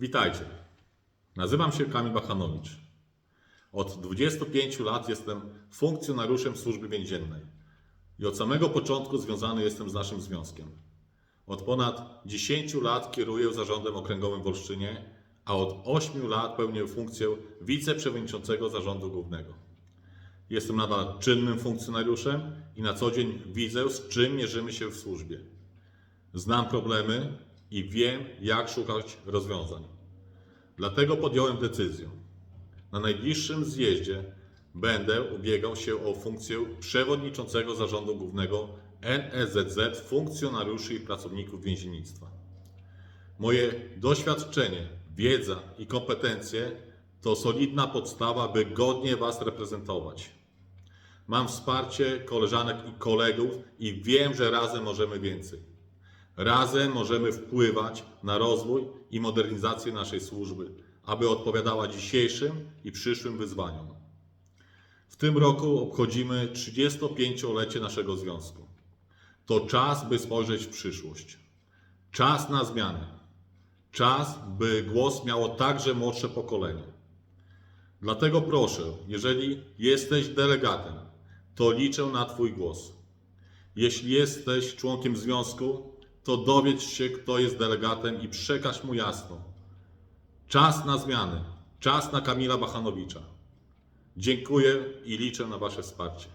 Witajcie. Nazywam się Kamil Bachanowicz. Od 25 lat jestem funkcjonariuszem służby więziennej i od samego początku związany jestem z naszym związkiem. Od ponad 10 lat kieruję zarządem okręgowym w Olsztynie, a od 8 lat pełnię funkcję wiceprzewodniczącego zarządu głównego. Jestem nadal czynnym funkcjonariuszem i na co dzień widzę, z czym mierzymy się w służbie. Znam problemy i wiem, jak szukać rozwiązań. Dlatego podjąłem decyzję. Na najbliższym zjeździe będę ubiegał się o funkcję przewodniczącego zarządu głównego NSZZ funkcjonariuszy i pracowników więziennictwa. Moje doświadczenie, wiedza i kompetencje to solidna podstawa, by godnie Was reprezentować. Mam wsparcie koleżanek i kolegów i wiem, że razem możemy więcej. Razem możemy wpływać na rozwój i modernizację naszej służby, aby odpowiadała dzisiejszym i przyszłym wyzwaniom. W tym roku obchodzimy 35-lecie naszego związku. To czas, by spojrzeć w przyszłość. Czas na zmiany. Czas, by głos miało także młodsze pokolenie. Dlatego proszę, jeżeli jesteś delegatem, to liczę na Twój głos. Jeśli jesteś członkiem związku, to dowiedz się, kto jest delegatem i przekaż mu jasno. Czas na zmiany, czas na Kamila Bachanowicza. Dziękuję i liczę na Wasze wsparcie.